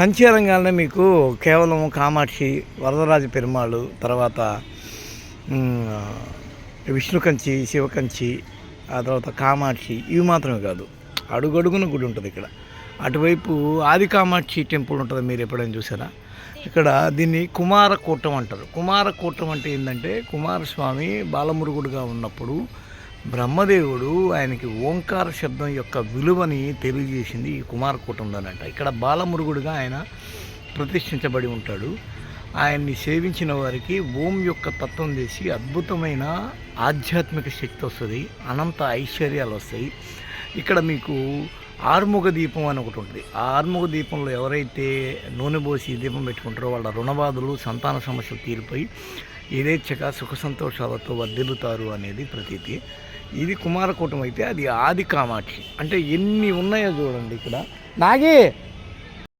కంచరంగానే మీకు కేవలం కామాక్షి వరదరాజ పెరుమాళ్ళు తర్వాత విష్ణుకంచి విష్ణు కంచి శివ కంచి ఆ తర్వాత కామాక్షి ఇవి మాత్రమే కాదు. అడుగడుగున గుడి ఉంటుంది ఇక్కడ. అటువైపు ఆది కామాక్షి టెంపుల్ ఉంటుంది మీరు ఎప్పుడైనా చూసారా? ఇక్కడ దీన్ని కుమారకూటం అంటారు. కుమారకూటం అంటే ఏంటంటే కుమారస్వామి బాలమురుగుడుగా ఉన్నప్పుడు బ్రహ్మదేవుడు ఆయనకి ఓంకార శబ్దం యొక్క విలువని తెలియజేసింది ఈ కుమారకూటంలోనంట ఇక్కడ బాలమురుగుడుగా ఆయన ప్రతిష్ఠించబడి ఉంటాడు. ఆయన్ని సేవించిన వారికి ఓం యొక్క తత్వం చేసి అద్భుతమైన ఆధ్యాత్మిక శక్తి వస్తుంది అనంత ఐశ్వర్యాలు వస్తాయి. ఇక్కడ మీకు ఆర్ముగ దీపం అని ఒకటి ఉంటుంది. ఆ ఆర్ముగ దీపంలో ఎవరైతే నూనె పోసి దీపం పెట్టుకుంటారో వాళ్ళ రుణబాధలు సంతాన సమస్యలు తీరిపోయి యథేచ్ఛగా సుఖ సంతోషాలతో వర్ధిల్లుతారు అనేది ప్రతీతి. ఇది కుమారకూటం అయితే అది ఆది కామాక్షి. అంటే ఎన్ని ఉన్నాయో చూడండి ఇక్కడ. నాగే!